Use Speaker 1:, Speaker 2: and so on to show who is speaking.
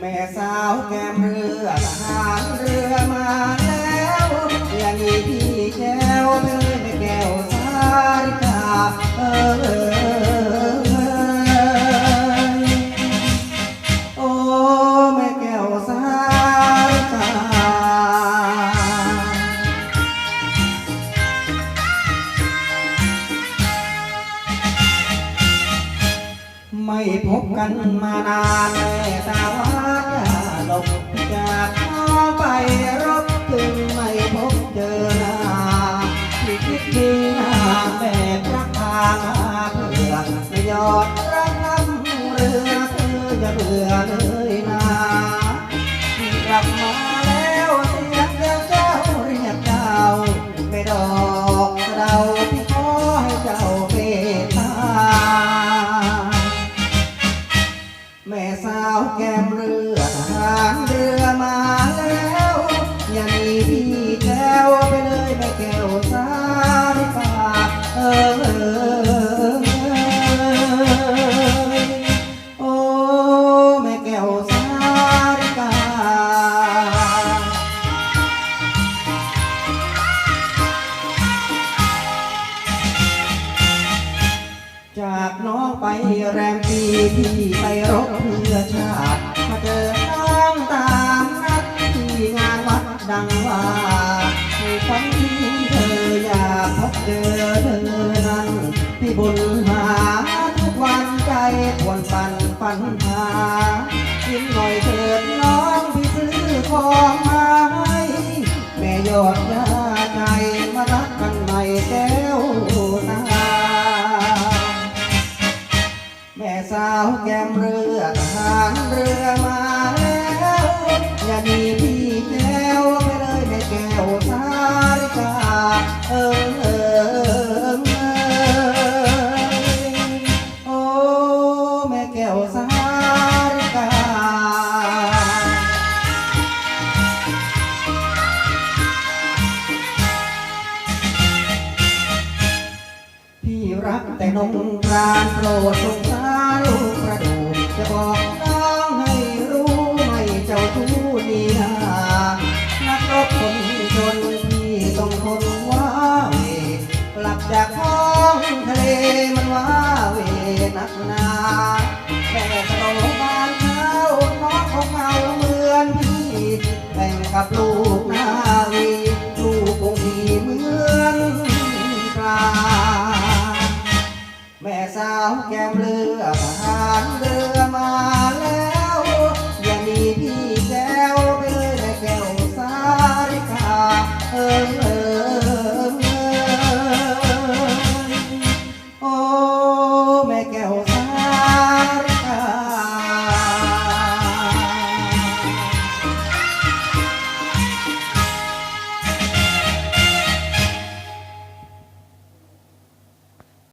Speaker 1: แม่สาวแกมเรือทหารเรือมา ไม่พบกันมานานแม่สาวาหลบจากน้อไปรบจึงไม่พบเจอหน้าที่คิดถึงหน้าแม่รักพามาเพื่อไม่ยอดรักน้ำเรือเธออย่าเบื่อเลยนะกลับมา จากน้องไปแรมปีที่ไปรบเพื่อชาติ มาเจอน้องตามนัดที่งานวัดดังว่าให้ฝันถึงเธออยากพบเจอเธอนั้นที่บุญหาทุกวันใจควรฝันฝันหายิ้มหน่อยเถิดน้องพี่ซื้อของ เรือมาแล้ว อย่าหนีพี่แก้วไปเลยแม่แก้วสาริกาเออเออโอ้แม่แก้วสาริกา พี่รักแต่นงกรานโปรดสง แก้มเรือหารเรือมา